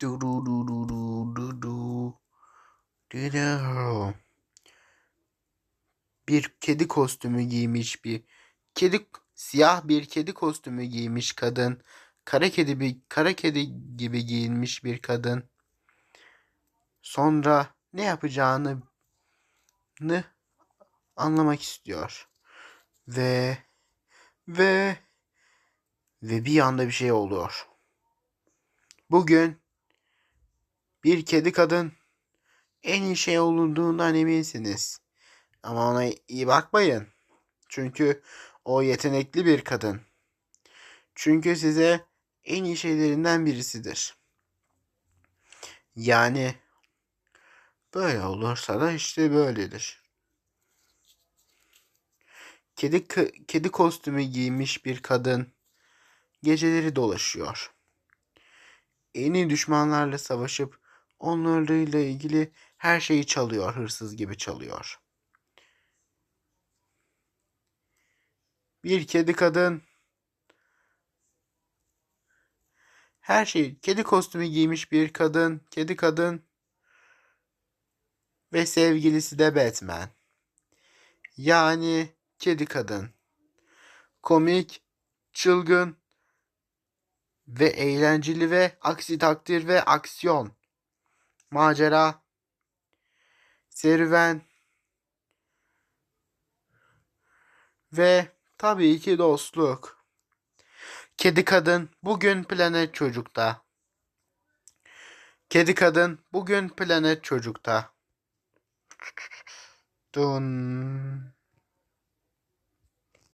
Du du du du du du du. Bir kedi kostümü giymiş bir kedi siyah bir kedi kostümü giymiş kadın. Kara kedi bir kara kedi gibi giyinmiş bir kadın. Sonra ne yapacağını ne anlamak istiyor. Ve ve ve bir anda bir şey oluyor. Bugün bir kedi kadın en iyi şey olunduğundan eminsiniz. Ama ona iyi bakmayın. Çünkü o yetenekli bir kadın. Çünkü size en iyi şeylerinden birisidir. Yani böyle olursa da işte böyledir. Kedi kedi kostümü giymiş bir kadın geceleri dolaşıyor. En iyi düşmanlarla savaşıp onlarla ilgili her şeyi çalıyor, hırsız gibi çalıyor. Bir kedi kadın her şey kedi kostümü giymiş bir kadın, kedi kadın ve sevgilisi de Batman. Yani kedi kadın. Komik, çılgın ve eğlenceli ve aksi takdir ve aksiyon. Macera, serüven ve tabii ki dostluk. Kedi kadın bugün planet çocukta. Kedi kadın bugün planet çocukta. Dun.